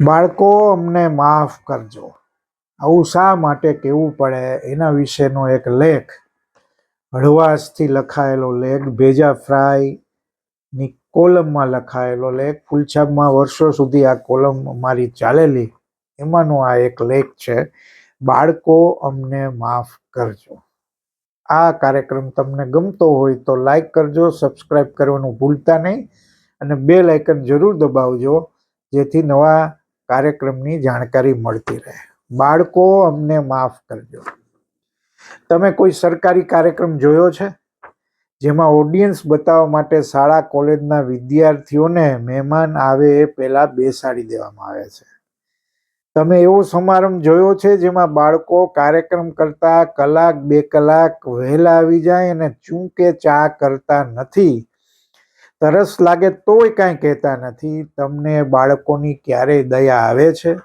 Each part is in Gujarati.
બાળકો, અમને માફ કરજો. આવું શા માટે કહેવું પડે? એના વિશેનો એક લેખ. હળવાશથી લખાયેલો લેખ, ભેજા ફ્રાયની કોલમમાં લખાયેલો લેખ. ફૂલછાબમાં વર્ષો સુધી આ કોલમ મારી ચાલેલી. એમાંનો આ એક લેખ છે, બાળકો, અમને માફ કરજો. આ કાર્યક્રમ તમને ગમતો હોય તો લાઈક કરજો, સબસ્ક્રાઈબ કરવાનું ભૂલતા નહીં. અને બે લાઇકન જરૂર દબાવજો, જેથી નવા કાર્યક્રમની જાણકારી મળતી રહે. બાળકો, અમને માફ કરજો. તમે કોઈ સરકારી કાર્યક્રમ જોયો છે? જેમાં ઓડિયન્સ બતાવવા માટે શાળા, કોલેજના વિદ્યાર્થીઓને મહેમાન આવે એ પહેલાં બેસાડી દેવામાં આવે છે. તમે એવો સમારંભ જોયો છે જેમાં બાળકો કાર્યક્રમ કરતાં કલાક, બે કલાક વહેલા આવી જાય અને ચૂંકે ચા કરતા નથી? તરસ લાગે તોય કાંઈ કહેતા નથી. તમને બાળકોની ક્યારેય દયા આવે છે?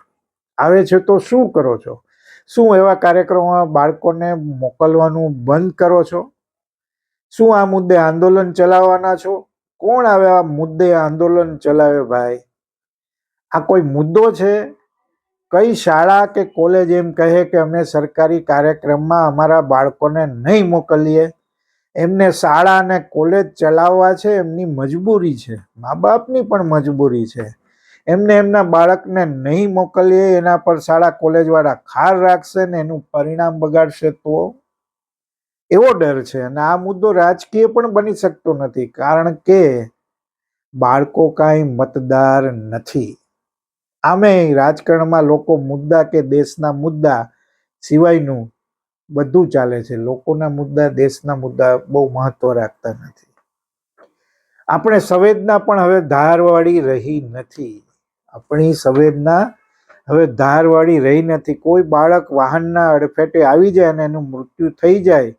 આવે છે તો શું કરો છો? શું એવા કાર્યક્રમોમાં બાળકોને મોકલવાનું બંધ કરો છો? શું આ મુદ્દે આંદોલન ચલાવવાના છો? કોણ આવે આ મુદ્દે આંદોલન ચલાવે ભાઈ? આ કોઈ મુદ્દો છે? કઈ શાળા કે કોલેજ એમ કહે કે અમે સરકારી કાર્યક્રમમાં અમારા બાળકોને નહીં મોકલીએ? એમને શાળા અને કોલેજ ચલાવવા છે, એમની મજબૂરી છે. મા બાપની પણ મજબૂરી છે. એમને એમના બાળકને નહીં મોકલીએ, એના પર શાળા કોલેજવાળા ખાર રાખશે ને એનું પરિણામ બગાડશે તો? એવો ડર છે અને આ મુદ્દો રાજકીય પણ બની શકતો નથી, કારણ કે બાળકો કાંઈ મતદાર નથી. આમે રાજકારણમાં લોકો મુદ્દા કે દેશના મુદ્દા સિવાયનું બધું ચાલે છે. લોકોના મુદ્દા દેશના મુદ્દા બહુ મહત્વ રાખતા નથી. આપણે સંવેદના પણ હવે ધારવાળી રહી નથી. આપણી સંવેદના હવે ધારવાળી રહી નથી. કોઈ બાળક વાહનના અડફેટે આવી જાય અને એનું મૃત્યુ થઈ જાય,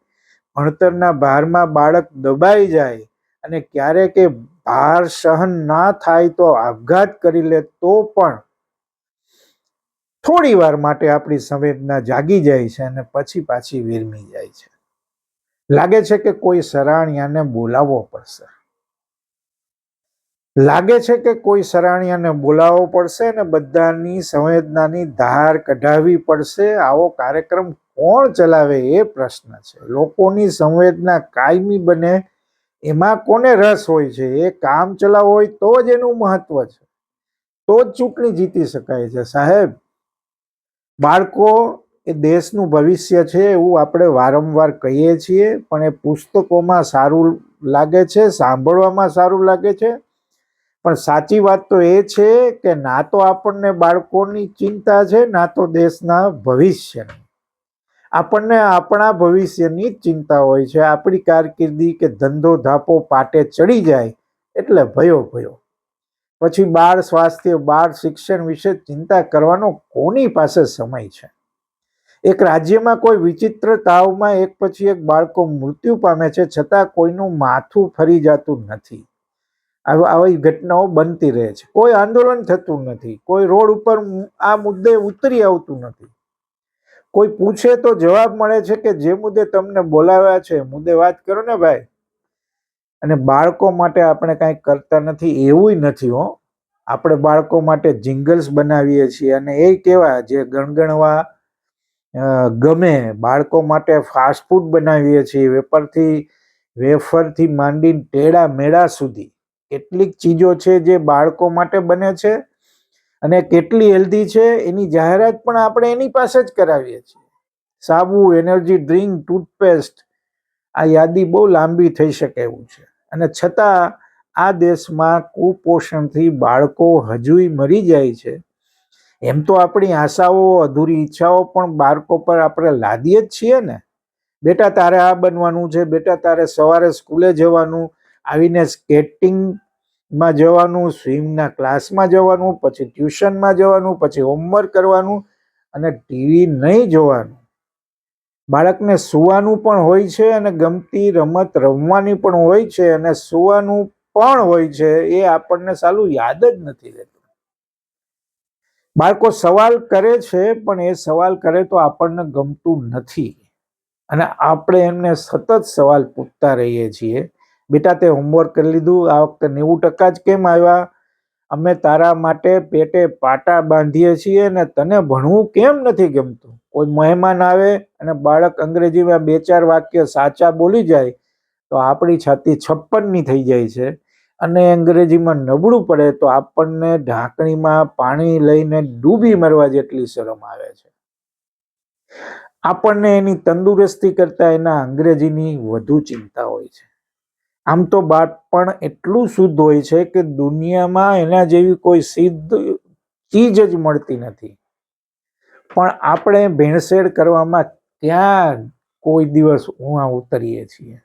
ભણતરના ભારમાં બાળક દબાઈ જાય અને ક્યારેક એ ભાર સહન ના થાય તો આપઘાત કરી લે તો પણ થોડી વાર માટે આપણી સંવેદના જાગી જાય છે અને પછી પાછી વિરમી જાય છે. લાગે છે કે કોઈ સરાણિયાને બોલાવવો પડશે. લાગે છે કે કોઈ સરાણિયાને બોલાવવો પડશે અને બધાની સંવેદનાની ધાર કઢાવી પડશે. આવો કાર્યક્રમ કોણ ચલાવે એ પ્રશ્ન છે. લોકોની સંવેદના કાયમી બને, એમાં કોને રસ હોય છે? એ કામ ચલાવ હોય તો જ એનું મહત્વ છે. તો જ ચૂંટણી જીતી શકાય છે. સાહેબ બાળકો એ દેશનું ભવિષ્ય છે એવું આપણે વારંવાર કહીએ છીએ, પણ એ પુસ્તકોમાં સારું લાગે છે, સાંભળવામાં સારું લાગે છે. પણ સાચી વાત તો એ છે કે ના તો આપણને બાળકોની ચિંતા છે, ના તો દેશના ભવિષ્યની. આપણને આપણા ભવિષ્યની ચિંતા હોય છે. આપણી કારકિર્દી કે ધંધો ધાપો પાટે ચડી જાય, એટલે ભયો ભયો. પછી બાળ સ્વાસ્થ્ય, બાળ શિક્ષણ વિશે ચિંતા કરવાનો કોની પાસે સમય છે? એક રાજ્યમાં કોઈ વિચિત્ર તાવમાં એક પછી એક બાળકો મૃત્યુ પામે છે, છતાં કોઈનું માથું ફરી જતું નથી. આવી ઘટનાઓ બનતી રહે છે. કોઈ આંદોલન થતું નથી. કોઈ રોડ ઉપર આ મુદ્દે ઉતરી આવતું નથી. કોઈ પૂછે તો જવાબ મળે છે કે જે મુદ્દે તમને બોલાવ્યા છે, મુદ્દે વાત કરો ને ભાઈ. અને બાળકો માટે આપણે કાંઈ કરતા નથી, એવું નથી હો. આપણે બાળકો માટે જિંગલ્સ બનાવીએ છીએ અને એ કેવા જે ગણગણવા ગમે, બાળકો માટે ફાસ્ટ ફૂડ બનાવીએ છીએ વેપરથી વેફરથી માંડીને ટેડા મેળા સુધી. કેટલીક ચીજો છે જે બાળકો માટે બને છે અને કેટલી હેલ્ધી છે, એની જાહેરાત પણ આપણે એની પાસે જ કરાવીએ છીએ. સાબુ એનર્જી ડ્રિંક ટૂથપેસ્ટ આ યાદી બહુ લાંબી થઈ શકે એવું છે. અને છતાં આ દેશમાં કુપોષણથી બાળકો હજુય મરી જાય છે. એમ તો આપણી આશાઓ, અધૂરી ઈચ્છાઓ પણ બાળકો પર આપણે લાદીએ જ છીએ ને. બેટા તારે આ બનવાનું છે, બેટા તારે સવારે સ્કૂલે જવાનું, આવીને સ્કેટિંગમાં જવાનું સ્વિમના ક્લાસમાં જવાનું, પછી ટ્યુશનમાં જવાનું, પછી હોમવર્ક કરવાનું અને ટીવી નહીં જોવાનું. બાળકને સુવાનું પણ હોય છે અને ગમતી રમત રમવાની પણ હોય છે અને સુવાનું પણ હોય છે એ આપણને સાલું યાદ જ નથી રહેતું. બાળકો સવાલ કરે છે પણ એ સવાલ કરે તો આપણને ગમતું નથી. અને આપણે એમને સતત સવાલ પૂછતા રહીએ છીએ. બેટા તે હોમવર્ક કરી લીધું, આ વખતે નેવું ટકા જ કેમ આવ્યા? અમે તારા માટે પેટે પાટા બાંધીએ છીએ ને તને ભણવું કેમ નથી ગમતું? કોઈ મહેમાન આવે અને બાળક અંગ્રેજીમાં બે ચાર વાક્ય સાચા બોલી જાય, તો આપણી છાતી છપ્પનની થઈ જાય છે. અને અંગ્રેજીમાં નબળું પડે તો આપણને ઢાંકણીમાં પાણી લઈને ડૂબી મરવા જેટલી શરમ આવે છે. આપણને એની તંદુરસ્તી કરતાં એના અંગ્રેજીની વધુ ચિંતા હોય છે. આમ તો બાળપણ એટલું શુદ્ધ હોય છે કે દુનિયામાં એના જેવી કોઈ સિદ્ધ ચીજ જ મળતી નથી. પણ આપણે ભેળસેળ કરવામાં ક્યાં કોઈ દિવસ ઊંઆ ઉતરીએ છીએ?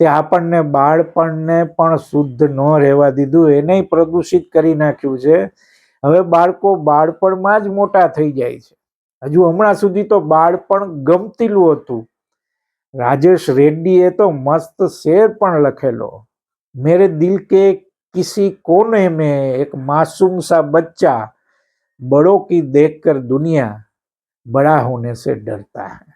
તે આપણને બાળપણને પણ શુદ્ધ ન રહેવા દીધું એને પ્રદૂષિત કરી નાખ્યું છે. હવે બાળકો બાળપણમાં જ મોટા થઈ જાય છે. હજુ હમણાં સુધી તો બાળપણ ગમતીલું હતું. રાજેશ રેડ્ડીએ તો મસ્ત શેર પણ લખેલો. મેરે દિલ કે કિસી કોને મેં? એક માસૂમ સા બચ્ચા. બડો કી દેખ કર દુનિયા. બડા હોને સે ડરતા હૈ.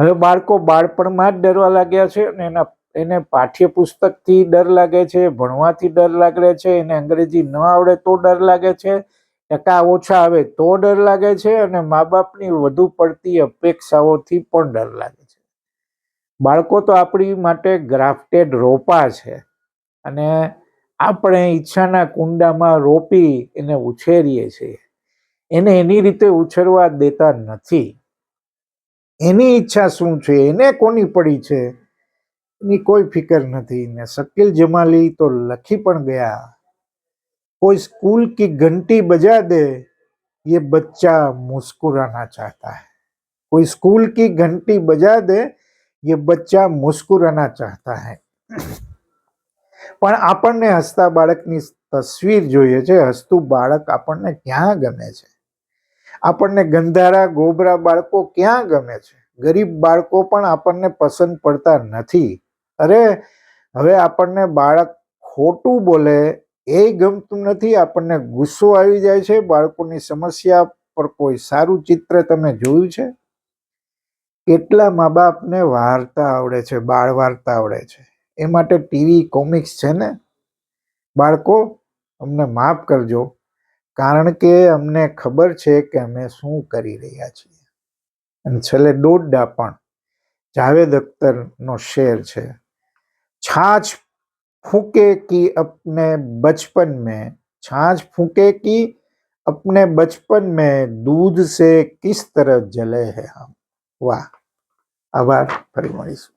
હવે બાળકો બાળપણમાં જ ડરવા લાગ્યા છે અને એના, એને પાઠ્યપુસ્તકથી ડર લાગે છે, ભણવાથી ડર લાગે છે, એને અંગ્રેજી ન આવડે તો ડર લાગે છે. ટકા ઓછા આવે તો ડર લાગે છે અને મા બાપની વધુ પડતી અપેક્ષાઓથી પણ ડર લાગે છે. બાળકો તો આપણી માટે ગ્રાફ્ટેડ રોપા છે અને આપણે ઈચ્છાના કુંડામાં રોપી એને ઉછેરીએ છીએ એને એની રીતે ઉછેરવા દેતા નથી એની ઈચ્છા શું છે એને કોની પડી છે એની કોઈ ફિકર નથી ને શકીલ જમાલી તો લખી પણ ગયા કોઈ स्कूल की घंटी बजा दे ये बच्चा मुस्कुराना चाहता है कोई स्कूल की घंटी बजा दे ये બચ્ચા મુસ્કુરાના ચાહતા હૈ પણ આપણને હસતા બાળકની તસવીર જોઈએ છે હસતું બાળક આપણને ક્યાં ગમે છે આપણને ગંધારા ગોબરા બાળકો ક્યાં ગમે છે ગરીબ બાળકો પણ આપણને પસંદ પડતા નથી અરે હવે આપણને બાળક ખોટું બોલે, એ ગમતું નથી, આપણને ગુસ્સો આવી જાય છે, બાળકોની સમસ્યા પર કોઈ સારું ચિત્ર તમે જોયું છે? કેટલા મા બાપને વાર્તા આવડે છે બાળ વાર્તા આવડે છે. એ માટે ટીવી, કોમિક્સ છે ને? બાળકો, અમને માફ કરજો, કારણ કે અમને ખબર છે કે અમે શું કરી રહ્યા છીએ. અને છેલ્લે દોડડા પણ. જાવેદ અખ્તરનો શેર છે. છાછ ફૂકે કી અપને બચપન મેં? છાછ ફૂકે કી અપને બચપન મેં? દૂધ સે કિસ તરફ જલે હે હમ? વાહ. આભાર. ફરી મળીશું.